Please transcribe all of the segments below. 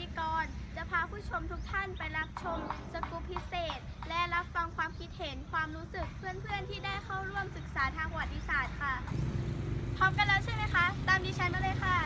ธีกร จะพาผู้ชมทุกท่านไปรับชมสกู๊ปพิเศษ และรับฟังความคิดเห็นความรู้สึกเพื่อนๆ ที่ได้เข้าร่วมศึกษาทางประวัติศาสตร์ค่ะ พร้อมกันแล้วใช่ไหมคะ ตามดิฉันมาเลยค่ะ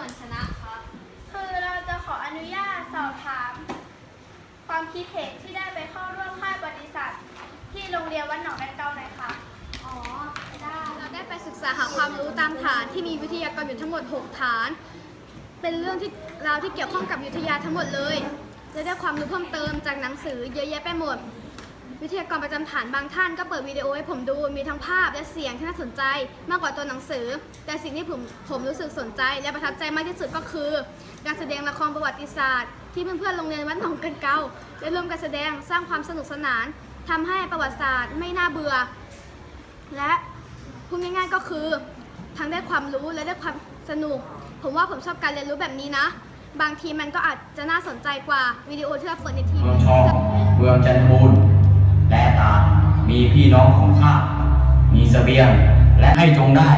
ชื่อวันชนะครับ คือเราจะขออนุญาตสอบถาม ความคิดเห็นที่ได้ไปเข้าร่วมค่ายบริษัท ที่โรงเรียนวัดหนองกันเกาหน่อยค่ะ อ๋อได้เราได้ไปศึกษาหาความรู้ตามฐานที่มีวิทยากรอยู่ทั้งหมด 6 ฐาน เป็นเรื่องที่ราวที่เกี่ยวข้องกับวิทยาทั้งหมดเลยและได้ความรู้เพิ่มเติมจากหนังสือเยอะแยะไปหมด วิทยากรประจำฐานบางท่านก็เปิดวิดีโอให้ผมดู มีทั้งภาพและเสียงที่น่าสนใจมากกว่าตัวหนังสือ แต่สิ่งที่ผมผมรู้สึกสนใจ และประทับใจมากที่สุดก็คือ การแสดงละครประวัติศาสตร์ ที่เพื่อนๆโรงเรียนวัดหนองกันเกาได้ร่วมกันแสดงสร้างความสนุกสนานทำให้ประวัติศาสตร์ไม่น่าเบื่อ และพูดง่าย ๆก็คือทั้งได้ความรู้และได้ความสนุก ผมว่าผมชอบการเรียนรู้แบบนี้นะ บางทีมันก็อาจจะน่าสนใจกว่าวิดีโอที่เราเปิดในทีเมืวีองทองเมืองจันทบูร ตามีพี่น้องของข้า มีเสบียง และให้จงได้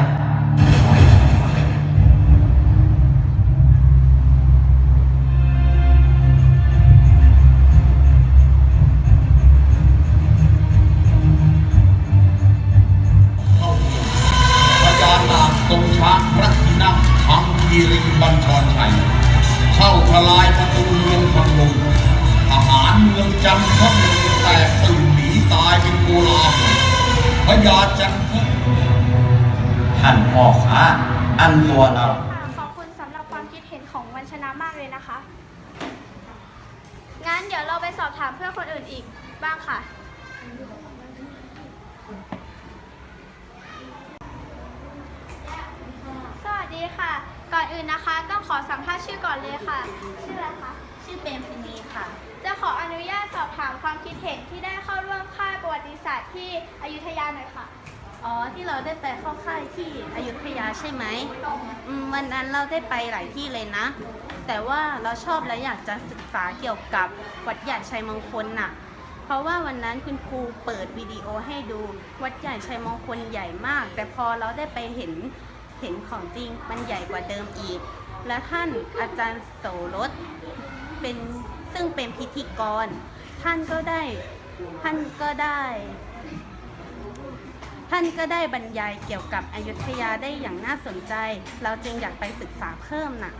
จันทร์ท่านพ่อค้าอันตัวเรา ค่ะขอบคุณสำหรับความคิดเห็นของวันชนะมากเลยนะคะ งั้นเดี๋ยวเราไปสอบถามเพื่อนคนอื่นอีกบ้างค่ะ สวัสดีค่ะ ก่อนอื่นนะคะ ต้องขอสัมภาษณ์ชื่อก่อนเลยค่ะ ชื่ออะไรคะ ชื่อเปรมสินีค่ะ จะขออนุญาตสอบถามความคิดเห็นที่ได้เข้าร่วมค่ายประวัติศาสตร์ที่อยุธยาหน่อยค่ะ อ๋อที่เราได้ไปเข้าค่ายที่อยุธยาใช่ไหมอืมวันนั้นเราได้ไปหลายที่เลยนะ แต่ว่าเราชอบและอยากจะศึกษาเกี่ยวกับวัดใหญ่ชัยมงคลน่ะ เพราะว่าวันนั้นคุณครูเปิดวิดีโอให้ดูวัดใหญ่ชัยมงคลใหญ่มาก แต่พอเราได้ไปเห็นเห็นของจริงมันใหญ่กว่าเดิมอีก และท่านอาจารย์โสรสเป็นซึ่งเป็นพิธีกร ท่านก็ได้ท่านก็ได้ ท่านก็ได้บรรยายเกี่ยวกับอยุธยาได้อย่างน่าสนใจ เราจึงอยากไปศึกษาเพิ่มน่ะ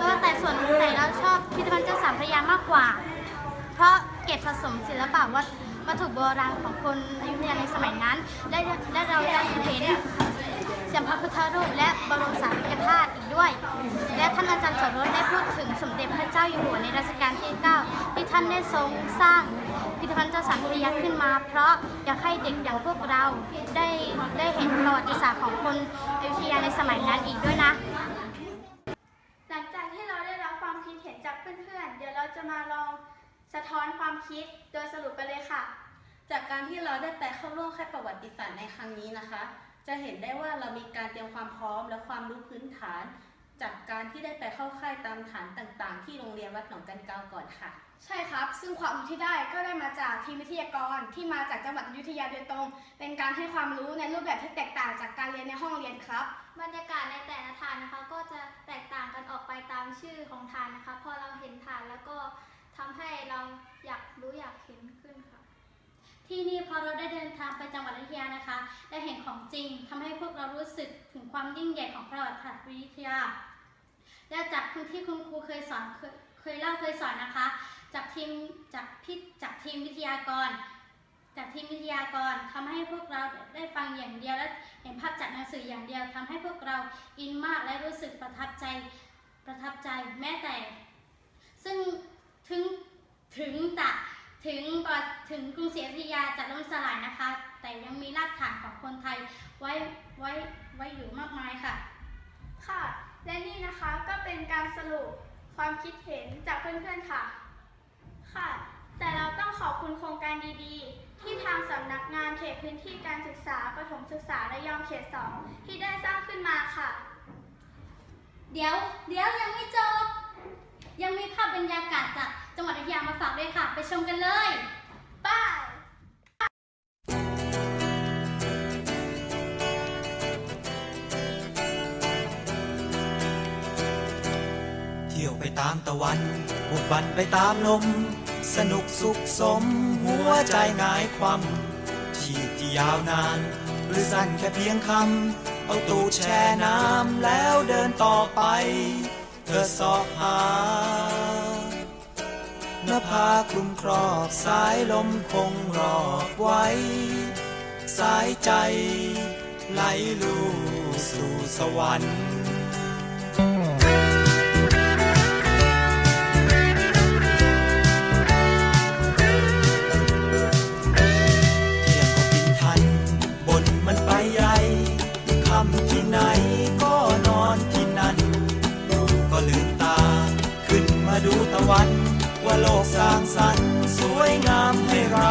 ก็แต่ส่วนแต่เราชอบพิพิธภัณฑ์เจ้าสามพระยามากกว่า เพราะเก็บสะสมศิลปะวัตวัตถุโบราณของคนอยุธยาในสมัยนั้น และและเราได้เห็นเสียงพระพุทธรูปและบรมสารีริกธาตุอีกด้วย และท่านอาจารย์สรสได้พูดถึงสมเด็จพระเจ้าอยู่หัวในรัชกาลที่ 9 ที่ท่านได้ทรงสร้าง พิพิธภัณฑ์เจ้าสามพระยาขึ้นมา เพราะอยากให้เด็กอย่างพวกเราได้ได้เห็นประวัติศาสตร์ของคนอยุธยาในสมัยนั้นอีกด้วยนะ หลังจากที่เราได้รับความคิดเห็นจากเพื่อนๆ เดี๋ยวเราจะมาลองสะท้อนความคิดโดยสรุปกันเลยค่ะ จากการที่เราได้ไปเข้าร่วมค่ายประวัติศาสตร์ในครั้งนี้นะคะ จะเห็นได้ว่าเรามีการเตรียมความพร้อมและความรู้พื้นฐาน จากการที่ได้ไปเข้าค่ายตามฐานต่างๆ ที่โรงเรียนวัดหนองกันเกาก่อนค่ะ ใช่ครับ ซึ่งความรู้ที่ได้ก็ได้มาจากทีมวิทยากรที่มาจากจังหวัดอยุธยาโดยตรง เป็นการให้ความรู้ในรูปแบบที่แตกต่างจากการเรียนในห้องเรียนครับ บรรยากาศในแต่ละฐานนะคะ ก็จะแตกต่างกันออกไปตามชื่อของฐานนะคะ พอเราเห็นฐานแล้วก็ทำให้เราอยากรู้อยากเห็นขึ้นค่ะ ที่นี่พอเราได้เดินทางไปจังหวัดอยุธยานะคะ ได้เห็นของจริงทำให้พวกเรารู้สึกถึงความยิ่งใหญ่ของประวัติศาสตร์วิทยา และจากคุณที่คุณครูเคยสอนเคยเคยเล่าเคยสอนนะคะ จากทีมจากพี่จากทีมวิทยากร จากทีมวิทยากรทำให้พวกเราได้ฟังอย่างเดียวและเห็นภาพจากหนังสืออย่างเดียวทำให้พวกเราอินมากและรู้สึกประทับใจประทับใจแม้แต่ ซึ่งถึงถึงจะ ถึงก่อนถึงกรุงศรีอยุธยาจะล่มสลายนะคะ แต่ยังมีรากฐานของคนไทยไว้ไว้ไว้อยู่มากมายค่ะ ค่ะ และนี่นะคะก็เป็นการสรุปความคิดเห็นจากเพื่อนๆค่ะ ค่ะ แต่เราต้องขอบคุณโครงการดีๆ ที่ทางสำนักงานเขตพื้นที่การศึกษาประถมศึกษาระยองเขตสองที่ได้สร้างขึ้นมาค่ะ เดี๋ยวเดี๋ยวยังไม่จบยังมีภาพบรรยากาศจาก จังหวัดอยุธยามาฝากด้วยค่ะ ไปชมกันเลยป้ายเที่ยวไปตามตะวันบุกบันไปตามลม สนุกสุขสม หัวใจหงายความชีพที่ยาวนาน หรือสั้นแค่เพียงคำ เอาตูดแช่น้ำแล้วเดินต่อไป เธอสอบหา นภาคลุมครอบสายลมคงรอบไว้ สายใจ ไหลลูสู่สวรรค์ สรรค์สวยงามให้เรา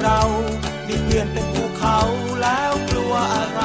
เรามีเพื่อนเป็นภูเขาแล้วกลัวอะไร